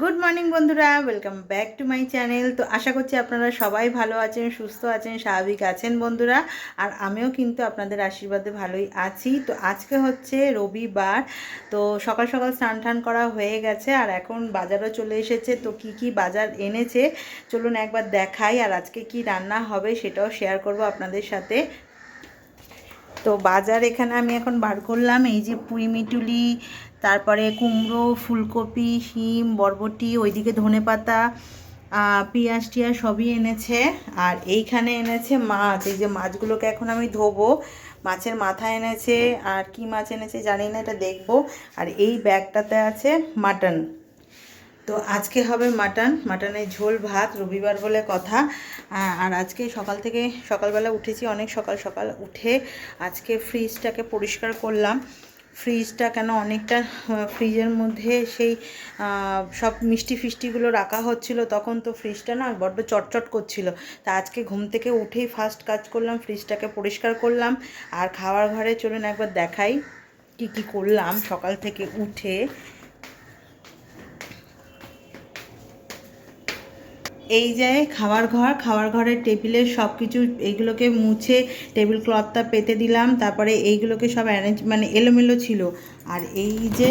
Good morning বন্ধুরা। Welcome back to my channel তো আশা করছি আপনারা সবাই ভালো আছেন, সুস্থ আছেন, স্বাভাবিক আছেন, বন্ধুরা। আর আমিও কিন্তু আপনাদের আশীর্বাদে ভালোই আছি। তো আজকে হচ্ছে রবিবার। তো সকাল সকাল স্নান টান করা হয়ে গেছে আর এখন বাজারও চলে এসেছে। তো কি কি বাজার এনেছে, চলুন একবার দেখাই আর আজকে কি রান্না হবে সেটাও শেয়ার করব আপনাদের সাথে। তো বাজার এখানে আমি এখন বার করলাম। এই যে পুঁই মিটুলি তারপরে কুমড়ো, ফুলকপি, শিম, বরবটি, ওইদিকে ধনে পাতা পেঁয়াজ টিয়াজ সবই এনেছে। আর এইখানে এনেছে মাছ। এই যে মাছগুলোকে এখন আমি ধোবো। মাছের মাথা এনেছে। আর কি মাছ এনেছে জানি না, এটা দেখব। আর এই ব্যাগটাতে আছে মাটন। তো আজকে হবে মাটন। মাটনের ঝোল, ভাত, রবিবার বলে কথা। আর আজকে সকাল থেকে সকালবেলা উঠেছি। অনেক সকাল সকাল উঠে আজকে ফ্রিজটাকে পরিষ্কার করলাম। ফ্রিজটা কেন অনেকটা ফ্রিজের মধ্যে সেই সব মিষ্টি ফিষ্টিগুলো রাখা হচ্ছিল, তখন তো ফ্রিজটা না বড্ড চটচট করছিল। তা আজকে ঘুম থেকে উঠেই ফার্স্ট কাজ করলাম, ফ্রিজটাকে পরিষ্কার করলাম, আর খাওয়ার ঘরে চলুন একবার দেখাই কী কী করলাম সকাল থেকে উঠে। এই যে খাবার ঘর খাবার ঘরের টেবিলে সব কিছু এইগুলোকে মুছে টেবিল ক্লথটা পেতে দিলাম, তারপরে এইগুলোকে সব অ্যারেঞ্জ মানে এলোমেলো ছিল। আর এই যে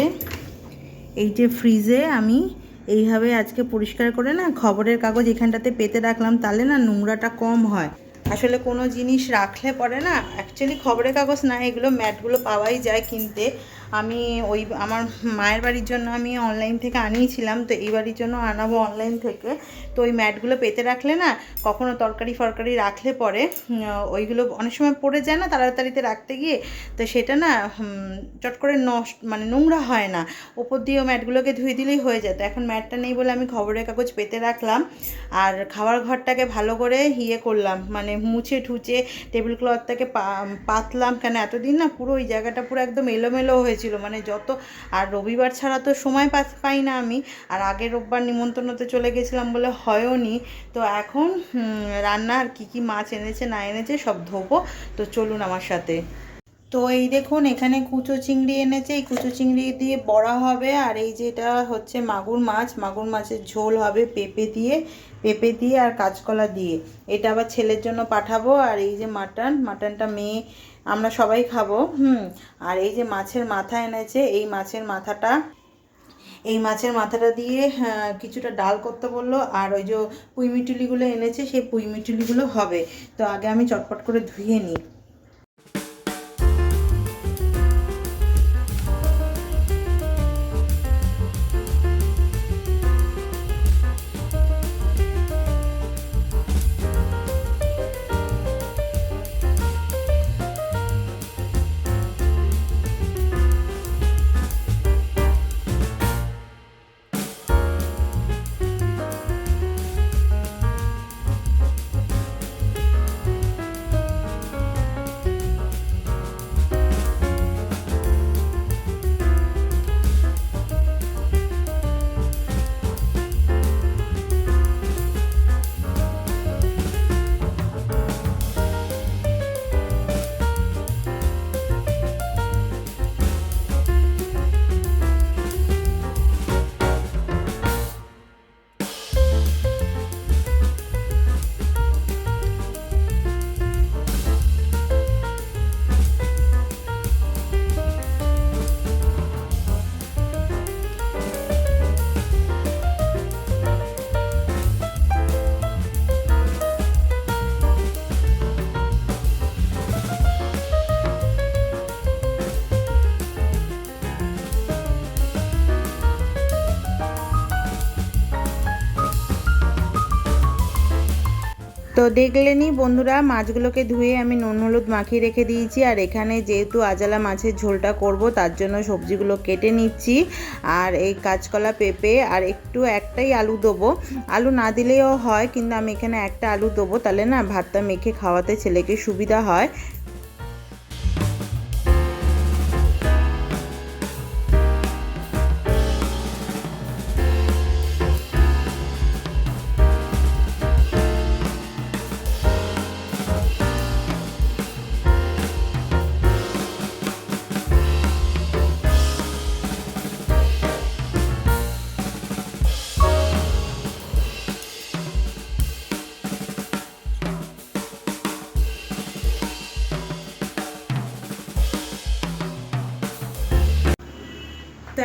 এই যে ফ্রিজে আমি এইভাবে আজকে পরিষ্কার করে না খবরের কাগজ এখানটাতে পেতে রাখলাম, তাহলে না নোংরাটা কম হয়। আসলে কোনো জিনিস রাখলে পরে না অ্যাকচুয়ালি খবরের কাগজ না, এগুলো ম্যাটগুলো পাওয়াই যায় কিনতে। আমি ওই আমার মায়ের বাড়ির জন্য আমি অনলাইন থেকে আনিয়েছিলাম, তো এই বাড়ির জন্য আনাবো অনলাইন থেকে। তো ওই ম্যাটগুলো পেতে রাখলে না, কখনো তরকারি ফরকারি রাখলে পরে ওইগুলো অনেক সময় পড়ে যায় না তাড়াতাড়িতে রাখতে গিয়ে, তো সেটা না চট করে নষ্ট মানে নোংরা হয় না। ওপর দিয়েও ম্যাটগুলোকে ধুয়ে দিলেই হয়ে যেত এখন ম্যাটটা নেই বলে আমি খবরের কাগজ পেতে রাখলাম। আর খাবার ঘরটাকে ভালো করে ইয়ে করলাম মানে মুছে ঠুচে টেবিল ক্লথটাকে পাতলাম। কেন এতদিন না পুরো ওই জায়গাটা পুরো একদম এলোমেলো হয়েছিল। মানে যত, আর রবিবার ছাড়া তো সময় পাই না আমি। আর আগের রোববার নিমন্ত্রণতে চলে গেছিলাম বলে হয়ও নি তো এখন রান্না আর কী কী মাছ এনেছে, না এনেছে, সব ধোবো। তো চলুন আমার সাথে। তো এই দেখুন, এখানে কুচো চিংড়ি এনেছে। এই কুচো চিংড়ি দিয়ে বড়া হবে। আর এই যেটা হচ্ছে মাগুর মাছ। মাগুর মাছের ঝোল হবে পেঁপে দিয়ে। পেঁপে দিয়ে আর কাঁচকলা দিয়ে। এটা আবার ছেলের জন্য পাঠাবো। আর এই যে মাটন, মাটনটা মেয়ে আমরা সবাই খাব, হুম। আর এই যে মাছের মাথা এনেছে, এই মাছের মাথাটা, এই মাছের মাথাটা দিয়ে কিছুটা ডাল করতে বলল, আর ওই যে পুঁইমিটুলিগুলো এনেছে, সেই পুঁইমিটুলিগুলো হবে। তো আগে আমি চটপট করে ধুয়ে নিই। তো দেখলেনি বন্ধুরা, মাছগুলোকে ধুয়ে আমি নুন হলুদ মাখিয়ে রেখে দিয়েছি। আর এখানে যেহেতু আজালা মাছের ঝোলটা করব, তার জন্য সবজিগুলো কেটে নিচ্ছি। আর এই কাঁচকলা পেঁপে, আর একটু একটাই আলু দেবো। আলু না দিলেও হয়, কিন্তু আমি এখানে একটা আলু দেবো। তাহলে না, ভাতটা মেখে খাওয়াতে ছেলেকে সুবিধা হয়।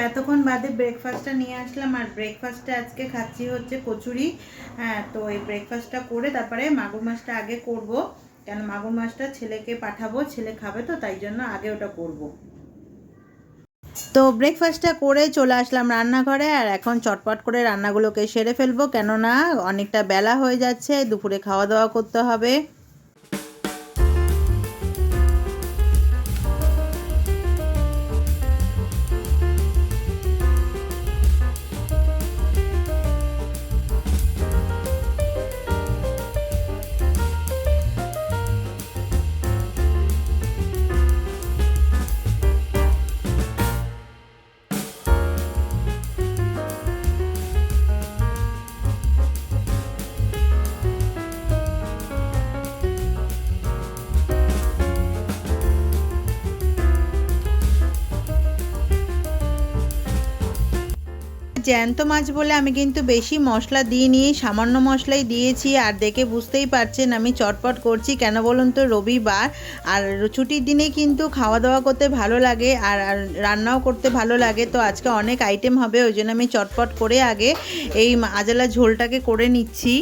এতক্ষণ বাদে ব্রেকফাস্টটা নিয়ে আসলাম আর ব্রেকফাস্টে আজকে খাচ্ছি হচ্ছে কচুরি। হ্যাঁ তো এই ব্রেকফাস্টটা করে তারপরে মাগুর মাছটা আগে করব। কেন মাগুর মাছটা ছেলেকে পাঠাবো, ছেলে খাবে তো, তাই জন্য আগে ওটা করব। তো ব্রেকফাস্টটা করে চলে আসলাম রান্নাঘরে আর এখন চটপট করে রান্নাগুলোকে সেরে ফেলব। কেননা অনেকটা বেলা হয়ে যাচ্ছে, দুপুরে খাওয়া দাওয়া করতে হবে। জ্যান্ত মাছ বলে আমি কিন্তু বেশি মশলা দিইনি, সামান্য মশলাই দিয়েছি আর দেখে বুঝতেই পারছেন আমি চটপট করছি। কেন বলুন তো, রবিবার আর ছুটির দিনে কিন্তু খাওয়া দাওয়া করতে ভালো লাগে আর আর রান্নাও করতে ভালো লাগে। তো আজকে অনেক আইটেম হবে, ওই জন্য আমি চটপট করে আগে এই আজালা ঝোলটাকে করে নিচ্ছি।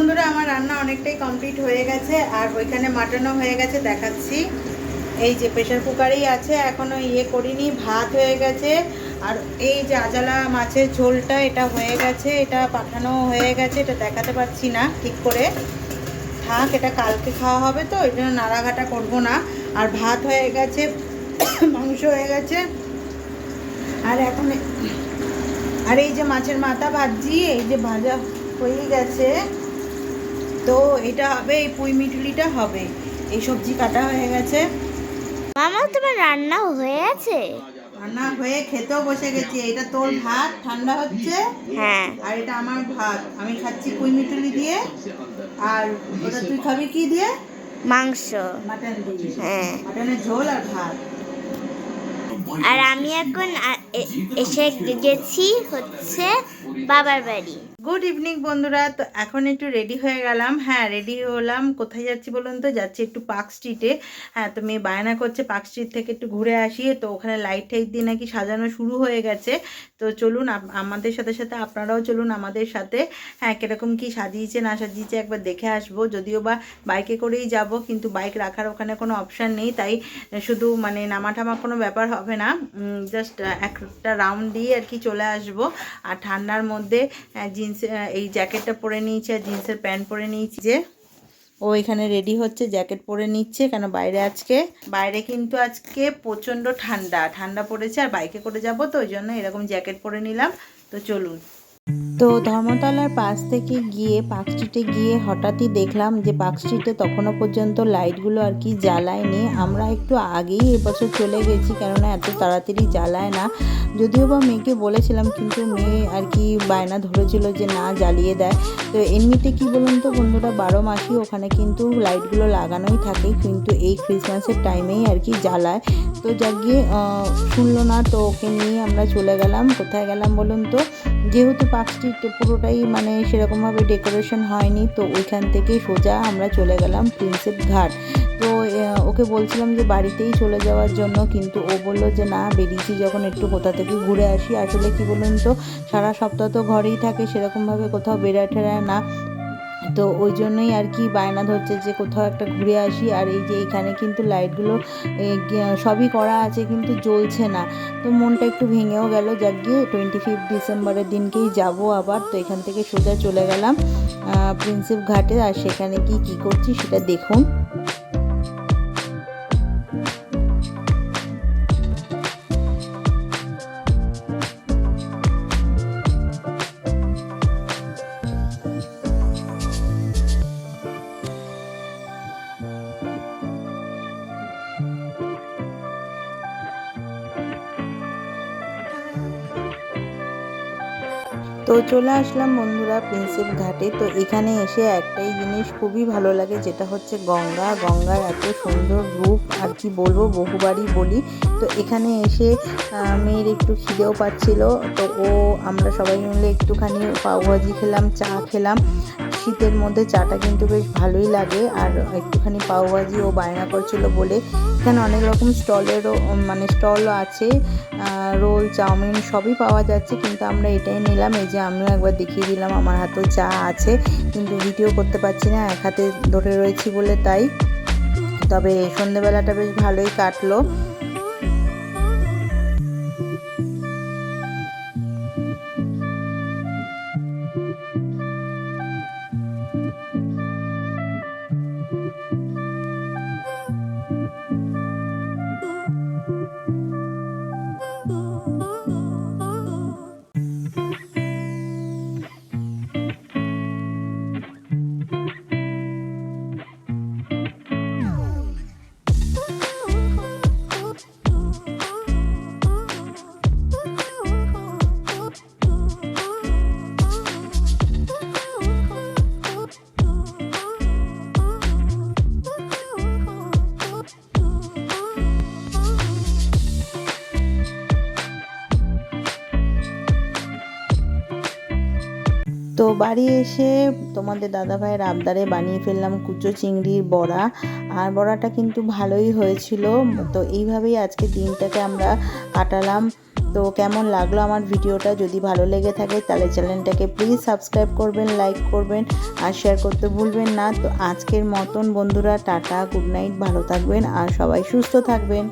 বন্ধুরা, আমার রান্না অনেকটাই কমপ্লিট হয়ে গেছে, আর ওইখানে মাটনও হয়ে গেছে, দেখাচ্ছি। এই যে প্রেশার কুকারেই আছে এখনও ইয়ে করিনি, ভাত হয়ে গেছে, আর এই যে আজালা মাছের ঝোলটা, এটা হয়ে গেছে, এটা পাঠানো হয়ে গেছে, এটা দেখাতে পারছি না ঠিক করে। থাক, এটা কালকে খাওয়া হবে তো, ওই জন্য নাড়াঘাটা করব না। আর ভাত হয়ে গেছে, মাংস হয়ে গেছে, আর এখন আর এই যে মাছের মাথা ভাজি এই যে ভাজা হয়ে গেছে। তো এটা হবে এই পুঁই মিটুলিটা হবে। এই সবজি কাটা হয়ে গেছে। মামা তোমার রান্না হয়ে আছে? রান্না হয়ে খেতেও বসে গেছি। এটা তোর ভাত ঠান্ডা হচ্ছে। হ্যাঁ। আর এটা আমার ভাত। আমি খাচ্ছি পুঁই মিটুলি দিয়ে। আর ওটা তুই খাবি কি দিয়ে? মাংস। মাটন দিয়ে। হ্যাঁ। মাটনের ঝোল আর ভাত। আর আমি এখন এসে গেছি হচ্ছে বাবার বাড়ি। গুড ইভিনিং বন্ধুরা। তো এখন একটু রেডি হয়ে গেলাম। হ্যাঁ রেডি হলাম। কোথায় যাচ্ছি বলুন তো? যাচ্ছি একটু পার্ক স্ট্রিটে হ্যাঁ তো মেয়ে বায়না করছে পার্ক স্ট্রিট থেকে একটু ঘুরে আসি। তো ওখানে লাইট টাইট দিয়ে নাকি সাজানো শুরু হয়ে গেছে। তো চলুন আমাদের সাথে সাথে আপনারাও চলুন আমাদের সাথে। হ্যাঁ কীরকম কি সাজিয়েছে না সাজিয়েছে একবার দেখে আসব। যদিও বা বাইকে করেই যাব, কিন্তু বাইক রাখার ওখানে কোনো অপশান নেই। তাই শুধু মানে নামা টামা কোনো ব্যাপার হবে না। জাস্ট একটা রাউন্ড দিয়ে আর কি চলে আসব। আর ঠান্ডার মধ্যে জিন্স এই জ্যাকেটটা পরে নিয়েছি আর জিন্সের প্যান্ট পরে নিয়েছি। যে ও এখানে রেডি হচ্ছে, জ্যাকেট পরে নিচ্ছে কেন বাইরে আজকে? বাইরে কিন্তু আজকে প্রচণ্ড ঠান্ডা ঠান্ডা পড়েছে আর বাইকে করে যাব তো, ওই জন্য এরকম জ্যাকেট পরে নিলাম। তো চলুন। তো ধর্মতলার পাশ থেকে গিয়ে পার্ক স্ট্রিটে গিয়ে হঠাৎই দেখলাম যে পার্ক স্ট্রিটে তখনও পর্যন্ত লাইটগুলো আর কি জ্বালায়নি। আমরা একটু আগেই এবছর চলে গেছি, কেননা এত তাড়াতাড়ি জ্বালায় না। যদিও বা মেয়েকে বলেছিলাম, কিন্তু মেয়ে আর কি বায়না ধরেছিল যে না, জ্বালিয়ে দেয়। তো এমনিতে কি বলুন তো বন্ধুরা, বারো মাসই ওখানে কিন্তু লাইটগুলো লাগানোই থাকে, কিন্তু এই ক্রিসমাসের টাইমেই আর কি জ্বালায়। তো যাক গিয়ে শুনলো না তো ওকে নিয়ে আমরা চলে গেলাম। কোথায় গেলাম বলুন তো? যেহেতু স্ট্রিট পুরোটাই মানে সেরকমভাবে ডেকোরেশন হয়নি, তো ওইখান থেকে সোজা আমরা চলে গেলাম প্রিন্সেপ ঘাট। তো ওকে বলছিলাম যে বাড়িতেই চলে যাওয়ার জন্য, কিন্তু ও বলল যে না, বেরিয়েছি যখন একটু কোথা থেকে ঘুরে আসি। আসলে কি বলুন তো, সারা সপ্তাহ তো ঘরেই থাকে, সেরকমভাবে কোথাও বেড়ে ঠেরায় না। তো ওই জন্যই আর কি বায়না ধরছে যে কোথাও একটা ঘুরে আসি। আর এই যে এখানে কিন্তু লাইটগুলো সবই করা আছে কিন্তু জ্বলছে না। তো মনটা একটু ভেঙেও গেল যাক গিয়ে টোয়েন্টি ফিফথ ডিসেম্বরের দিনকেই যাব আবার। তো এখান থেকে সোজা চলে গেলাম প্রিন্সিপ ঘাটে। আর সেখানে কি কি করছি সেটা দেখুন। তো চলে আসলাম বন্ধুরা প্রিন্সেপ ঘাটে। তো এখানে এসে একটাই জিনিস খুবই ভালো লাগে, যেটা হচ্ছে গঙ্গা। গঙ্গার এত সুন্দর রূপ, আর কি বলব, বহুবারই বলি। তো এখানে এসে মেয়ের একটু খিদেও পাচ্ছিল। তো ও, আমরা সবাই মিলে একটুখানি পাওভাজি খেলাম, চা খেলাম। শীতের মধ্যে চাটা কিন্তু বেশ ভালোই লাগে। আর একটুখানি পাওভাজি ও বায়না করছিল বলে। এখানে অনেক রকম স্টলেরও মানে স্টলও আছে রোল, চাউমিন সবই পাওয়া যাচ্ছে। কিন্তু আমরা এটাই নিলাম। এই যে আমিও একবার দেখিয়ে দিলাম, আমার হাতেও চা আছে। কিন্তু ভিডিও করতে পারছি না, এক হাতে ধরে রয়েছি বলে তাই। তবে সন্ধেবেলাটা বেশ ভালোই কাটলো। তো বাড়ি এসে তোমাদের দাদা ভাইয়ের আবদারে বানিয়ে ফেললাম কুচো চিংড়ির বড়া। আর বড়াটা কিন্তু ভালোই হয়েছিল। তো এইভাবেই আজকে দিনটাকে আমরা কাটালাম। তো কেমন লাগল আমার ভিডিওটা? যদি ভালো লেগে থাকে তাহলে চ্যানেলটাকে প্লিজ সাবস্ক্রাইব করবেন লাইক করবেন আর শেয়ার করতে ভুলবেন না। তো আজকের মতন বন্ধুরা, টাটা গুড নাইট ভালো থাকবেন আর সবাই সুস্থ থাকবেন।